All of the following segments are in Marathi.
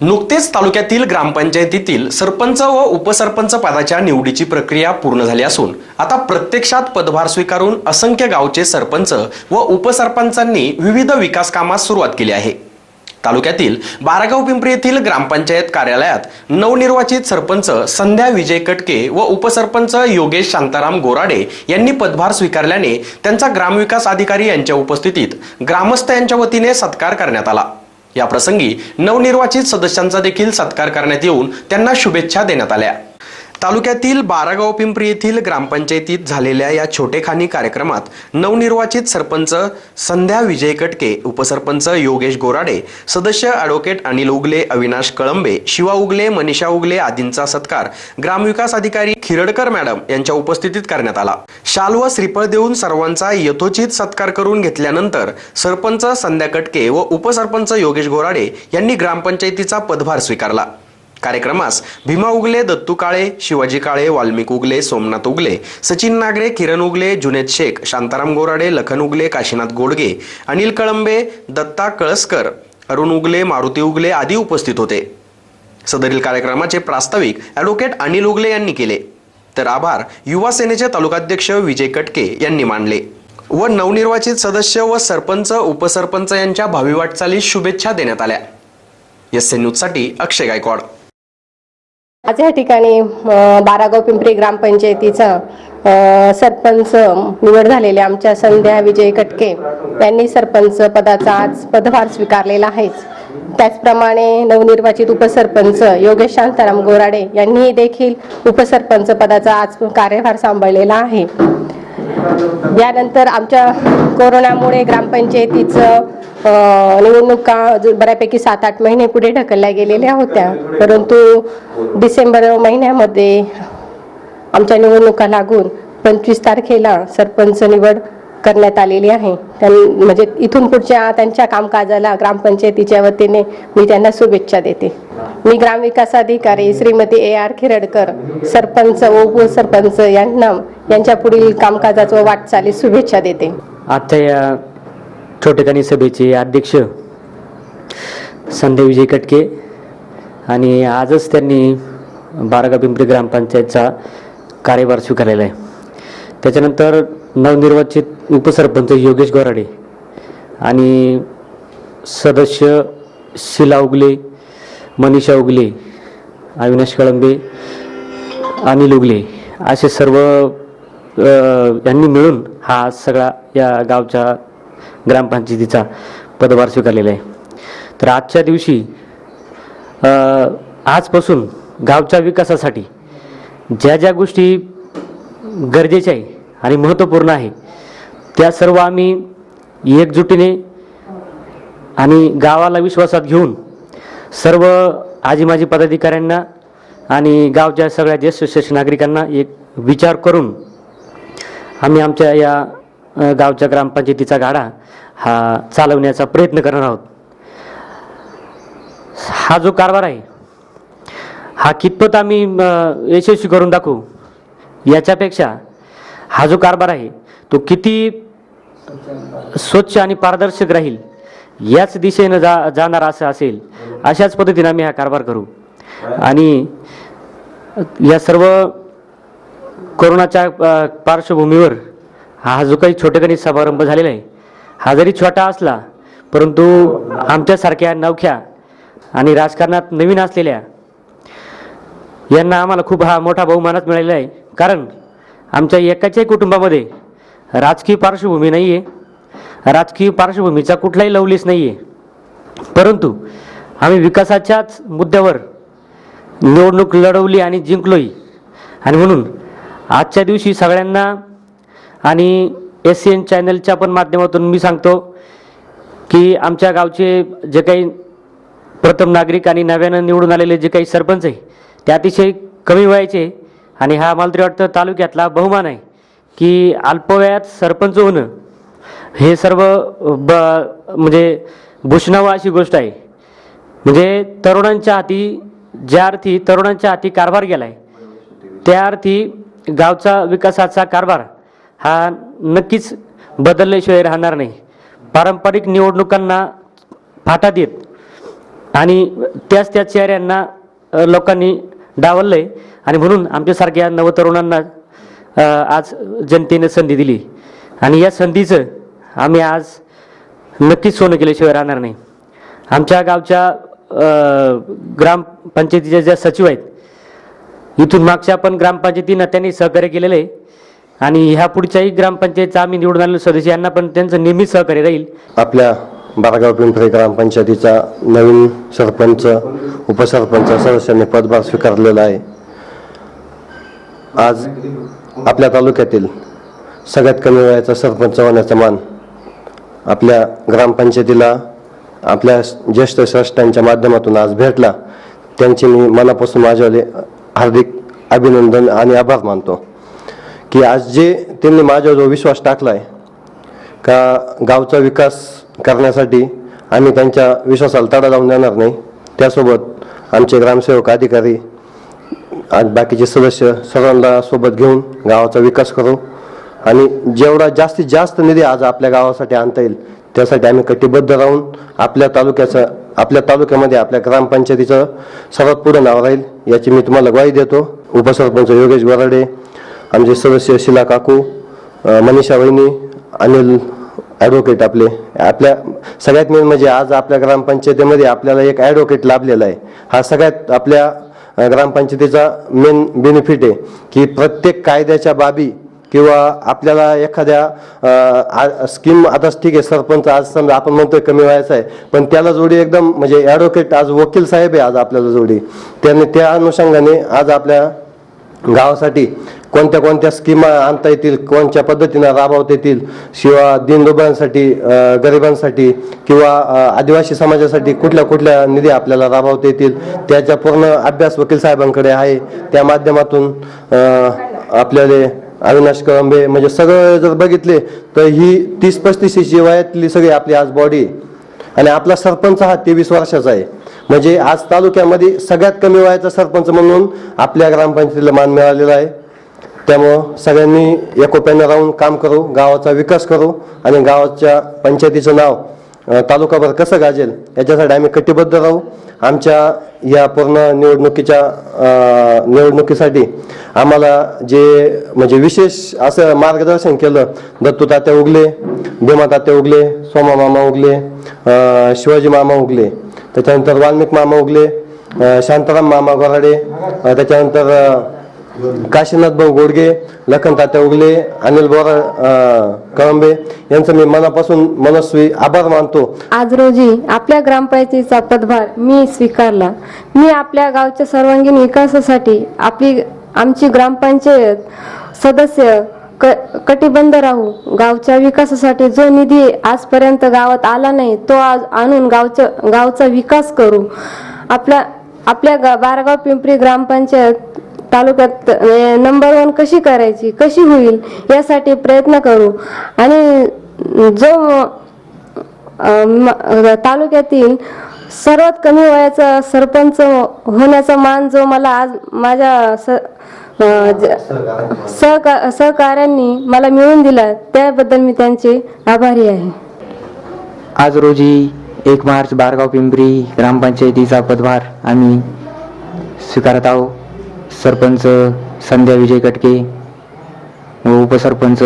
नुकतेच तालुक्यातील ग्रामपंचायतीतील सरपंच व उपसरपंच पदाच्या निवडीची प्रक्रिया पूर्ण झाली असून आता प्रत्यक्षात पदभार स्वीकारून असंख्य गावचे सरपंच व उपसरपंचांनी विविध विकास कामास सुरुवात केली आहे. तालुक्यातील बारागाव पिंपरी येथील ग्रामपंचायत कार्यालयात नवनिर्वाचित सरपंच संध्या विजय कटके व उपसरपंच योगेश शांताराम गोराडे यांनी पदभार स्वीकारल्याने त्यांचा ग्रामविकास अधिकारी यांच्या उपस्थितीत ग्रामस्थ यांच्या वतीने सत्कार करण्यात आला. या प्रसंगी नवनिर्वाचित सदस्यांचा देखील सत्कार करण्यात येऊन त्यांना शुभेच्छा देण्यात आल्या. तालुक्यातील बारागाव पिंपरी येथील ग्रामपंचायतीत झालेल्या या छोटेखानी कार्यक्रमात नवनिर्वाचित सरपंच संध्या विजय कटके उपसरपंच योगेश गोराडे सदस्य ॲडव्होकेट अनिल उगले अविनाश कळंबे शिवा उगले मनीषा उगले आदींचा सत्कार ग्रामविकास अधिकारी खिरडकर मॅडम यांच्या उपस्थितीत करण्यात आला. शाल व श्रीफळ देऊन सर्वांचा यथोचित सत्कार करून घेतल्यानंतर सरपंच संध्या कटके व उपसरपंच योगेश गोराडे यांनी ग्रामपंचायतीचा पदभार स्वीकारला. कार्यक्रमास भीमा उगले दत्तू काळे शिवाजी काळे वाल्मिक उगले सोमनाथ उगले सचिन नागरे किरण उगले जुनेद शेख शांताराम गोराडे लखन उगले काशीनाथ गोडगे अनिल कळंबे दत्ता कळसकर अरुण उगले मारुती उगले आदी उपस्थित होते. सदरील कार्यक्रमाचे प्रास्ताविक ॲडव्होकेट अनिल उगले यांनी केले. तर आभार युवा सेनेचे तालुकाध्यक्ष विजय कटके यांनी मानले. व नवनिर्वाचित सदस्य व सरपंच उपसरपंच यांच्या भावी वाटचालीस शुभेच्छा देण्यात आल्या. एस एन न्यूजसाठी अक्षय गायकवाड. आज या ठिकाणी बारागाव पिंपरी ग्रामपंचायतीचा सरपंच निवड झालेले आमच्या संध्या विजय कटके यांनी सरपंच पदाचा आज पदभार स्वीकारलेला आहेच त्याचप्रमाणे नवनिर्वाचित उपसरपंच योगेश शांताराम गोराडे यांनी देखील उपसरपंच पदाचा आज कार्यभार सांभाळलेला आहे. यानंतर आमच्या कोरोनामुळे ग्रामपंचायतीचं निवडणुका बऱ्यापैकी सात आठ महिने पुढे ढकलल्या गेलेल्या होत्या. परंतु डिसेंबर महिन्यामध्ये आमच्या निवडणुका लागून पंचवीस तारखेला सरपंच निवड करण्यात आलेली आहे. म्हणजे इथून पुढच्या त्यांच्या कामकाजाला ग्रामपंचायतीच्या वतीने मी त्यांना शुभेच्छा देते. मी ग्रामविकास अधिकारी श्रीमती ए आर खिरडकर सरपंच व उपसरपंच यांना यांच्या पुढील कामकाजाचं वाटचालीस शुभेच्छा देते. आजच्या या छोटेखानी सभेचे अध्यक्ष संध्या विजय कटके आणि आजच त्यांनी बारागा पिंपरी ग्रामपंचायतचा कार्यभार स्वीकारलेला आहे. त्याच्यानंतर नवनिर्वाचित उपसरपंच योगेश गोराडे आणि सदस्य शिला उगले मनीषा उगले अविनाश कळंबे अनिल उगले असे सर्व यांनी मिळून हा सगळा या गावच्या ग्रामपंचायतीचा पदभार स्वीकारलेला आहे. तर आजच्या दिवशी आजपासून गावच्या विकासासाठी ज्या ज्या गोष्टी गरजेच्या आहे आणि महत्त्वपूर्ण आहे. त्या सर्व आम्ही एकजुटीने आणि गावाला विश्वासात घेऊन सर्व आजी माजी पदाधिकाऱ्यांना आणि गावच्या सगळ्या ज्येष्ठ श्रेष्ठ नागरिकांना एक विचार करून आम्ही आमच्या या गावच्या ग्रामपंचायतीचा गाडा हा चालवण्याचा प्रयत्न करणार आहोत. हा जो कारभार आहे हा कितपत आम्ही यशस्वी करून दाखवू याच्यापेक्षा हा जो कारभार आहे तो किती स्वच्छ आणि पारदर्शक राहील याच दिशेनं जा जाणार असं असेल अशाच पद्धतीने आम्ही हा कारभार करू. आणि या सर्व कोरोनाच्या पार्श्वभूमीवर हा जो काही छोटेखानी समारंभ झालेला आहे हा जरी छोटा असला परंतु आमच्यासारख्या नवख्या आणि राजकारणात नवीन असलेल्या यांना आम्हाला खूप हा मोठा बहुमानच मिळालेला आहे. कारण आमच्या एकाच्याही कुटुंबामध्ये राजकीय पार्श्वभूमी नाही आहे राजकीय पार्श्वभूमीचा कुठलाही लवलीस नाही आहे परंतु आम्ही विकासाच्याच मुद्द्यावर निवडणूक लढवली आणि जिंकलोही आणि म्हणून आजच्या दिवशी सगळ्यांना आणि एस सी एन चॅनलच्या पण माध्यमातून मी सांगतो की आमच्या गावचे जे काही प्रथम नागरिक आणि नव्यानं निवडून आलेले जे काही सरपंच आहे ते अतिशय कमी वयाचे आणि हा मला तरी वाटतं तालुक्यातला बहुमान आहे की अल्पवयात सरपंच होणं हे सर्व ब म्हणजे भूषणावं अशी गोष्ट आहे. म्हणजे तरुणांच्या हाती ज्या अर्थी तरुणांच्या हाती कारभार गेला आहे त्या अर्थी गावचा विकासाचा कारभार हा नक्कीच बदलल्याशिवाय राहणार नाही. पारंपरिक निवडणुकांना फाटा देत आणि त्याच त्या चेहऱ्यांना लोकांनी डावललं आहे आणि म्हणून आमच्यासारख्या नवतरुणांना आज जनतेने संधी दिली. आणि या संधीचं आम्ही आज नक्कीच सोनं केल्याशिवाय राहणार नाही. आमच्या गावच्या ग्रामपंचायतीच्या ज्या सचिव आहेत इथून मागच्या पण ग्रामपंचायतीनं त्यांनी सहकार्य केलेलं आहे. आणि ह्या पुढच्याही ग्रामपंचायतचा आम्ही निवडून आलेलो सदस्य यांना पण त्यांचं नेहमीच सहकार्य राहील. आपल्या बारागाव पिंपरी ग्रामपंचायतीचा नवीन सरपंच उपसरपंच सदस्यांनी पदभार स्वीकारलेला आहे. आज आपल्या तालुक्यातील सगळ्यात कमी वयाचा सरपंच होण्याचा मान आपल्या ग्रामपंचायतीला आपल्या ज्येष्ठ श्रेष्ठांच्या माध्यमातून आज भेटला. त्यांचे मी मनापासून माझ्यावाले हार्दिक अभिनंदन आणि आभार मानतो. की आज जे त्यांनी माझ्यावर जो विश्वास टाकला आहे का गावचा विकास करण्यासाठी आम्ही त्यांच्या विश्वासाला तडा लावून देणार नाही त्यासोबत आमचे ग्रामसेवक अधिकारी आणि बाकीचे सदस्य सर्वांना सोबत घेऊन गावाचा विकास करू. आणि जेवढा जास्तीत जास्त निधी आज आपल्या गावासाठी आणता येईल त्यासाठी आम्ही कटिबद्ध राहून आपल्या तालुक्याचं आपल्या तालुक्यामध्ये आपल्या ग्रामपंचायतीचं सर्वात पुढे नाव राहील याची मी तुम्हाला ग्वाही देतो. उपसरपंच योगेश गोराडे आमचे सदस्य शिला काकू मनीषा वहिनी अनिल ॲडव्होकेट आपले. आपल्या सगळ्यात मेन म्हणजे आज आपल्या ग्रामपंचायतीमध्ये आपल्याला एक ॲडव्होकेट लाभलेला आहे. हा सगळ्यात आपल्या ग्रामपंचायतीचा मेन बेनिफिट आहे की प्रत्येक कायद्याच्या बाबी किंवा आपल्याला एखाद्या स्कीम आता ठीक आहे सरपंच आज समजा आपण म्हणतोय कमी व्हायचं आहे पण त्याला जोडी एकदम म्हणजे ॲडव्होकेट आज वकील साहेब आहे आज आपल्याला जोडी. त्याने त्या अनुषंगाने आज आपल्या गावासाठी कोणत्या कोणत्या स्कीमा आणता येतील कोणत्या पद्धतीनं राबवता येतील शिवा दीनदुबळांसाठी गरिबांसाठी किंवा आदिवासी समाजासाठी कुठल्या कुठल्या निधी आपल्याला राबवता येतील त्याचा पूर्ण अभ्यास वकील साहेबांकडे आहे. त्या माध्यमातून आपल्याला अविनाश कळंबे म्हणजे सगळं जर बघितले तर ही तीस पस्तीसची वयातली सगळी आपली आज बॉडी आणि आपला सरपंच हा तेवीस वर्षाचा आहे. म्हणजे आज तालुक्यामध्ये सगळ्यात कमी वयाचा सरपंच म्हणून आपल्या ग्रामपंचायतीला मान मिळालेला आहे. त्यामुळं सगळ्यांनी एकोप्यानं राहून काम करू गावाचा विकास करू आणि गावाच्या पंचायतीचं नाव तालुकाभर कसं गाजेल याच्यासाठी आम्ही कटिबद्ध राहू. आमच्या या पूर्ण निवडणुकीच्या निवडणुकीसाठी आम्हाला जे म्हणजे विशेष असं मार्गदर्शन केलं दत्तू तात्या उगले भीमा तात्या उगले सोमा मामा उगले शिवाजी मामा उगले त्याच्यानंतर वाल्मिक मामा उगले शांताराम मामा गोराडे त्याच्यानंतर काशीनाथ भाऊ गोडगे लखन तात्या उगले अनिल बोरा कळंबे यांचं मी मनापासून मनस्वी आभार मानतो. आज रोजी आपल्या ग्रामपंचायतीचा पदभार मी स्वीकारला. मी आपल्या गावच्या सर्वांगीण विकासासाठी आपली आमची ग्रामपंचायत सदस्य क कटिबंध राहू गावच्या विकासासाठी जो निधी आजपर्यंत गावात आला नाही तो आज आणून गावच्या गावचा विकास करू. आपल्या आपल्या गा बारागाव पिंपरी ग्रामपंचायत तालुक्यात नंबर वन कशी करायची कशी होईल यासाठी प्रयत्न करू. आणि जो तालुक्यातील सर्वात कमी वयाचा सरपंच होण्याचा मान जो मला आज माझ्या स ज- सहका सहकाऱ्यांनी मला मिळवून दिला त्याबद्दल मी त्यांचे आभारी आहे. आज रोजी एक मार्च बारगाव पिंपरी ग्रामपंचायतीचा पदभार आम्ही स्वीकारत आहोत. सरपंच संध्या विजय कटके व उपसरपंच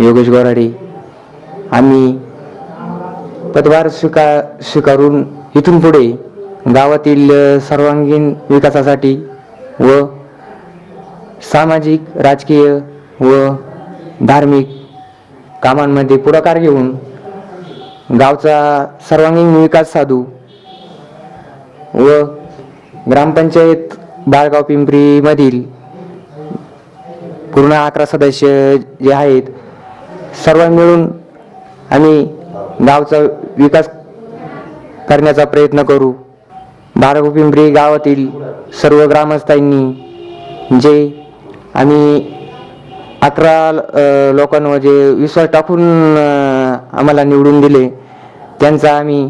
योगेश गोराडे. आम्ही पदभार स्वीकार स्वीकारून इथून पुढे गावातील सर्वांगीण विकासासाठी व सामाजिक राजकीय व धार्मिक कामांमध्ये पुढाकार घेऊन गावचा सर्वांगीण विकास साधू व ग्रामपंचायत बाळगाव पिंपरीमधील पूर्ण अकरा सदस्य जे आहेत सर्व मिळून आम्ही गावचा विकास करण्याचा प्रयत्न करू. बाळगाव पिंपरी गावातील सर्व ग्रामस्थांनी जे आम्ही अकरा लोकांवर जे विश्वास टाकून आम्हाला निवडून दिले त्यांचा आम्ही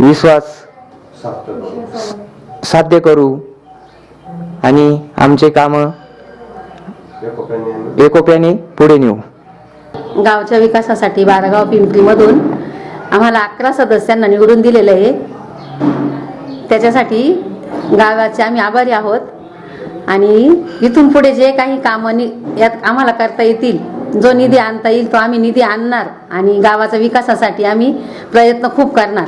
विश्वास साध्य करू आणि आमचे कामं एकोप्याने पुढे नेऊ. गावच्या विकासासाठी बारागाव पिंपरीमधून आम्हाला अकरा सदस्यांना निवडून दिलेलं आहे. त्याच्यासाठी गावाचे आम्ही आभारी आहोत. आणि इथून पुढे जे काही कामं नि यात आम्हाला करता येतील जो निधी आणता येईल तो आम्ही निधी आणणार आणि गावाच्या विकासासाठी आम्ही प्रयत्न खूप करणार.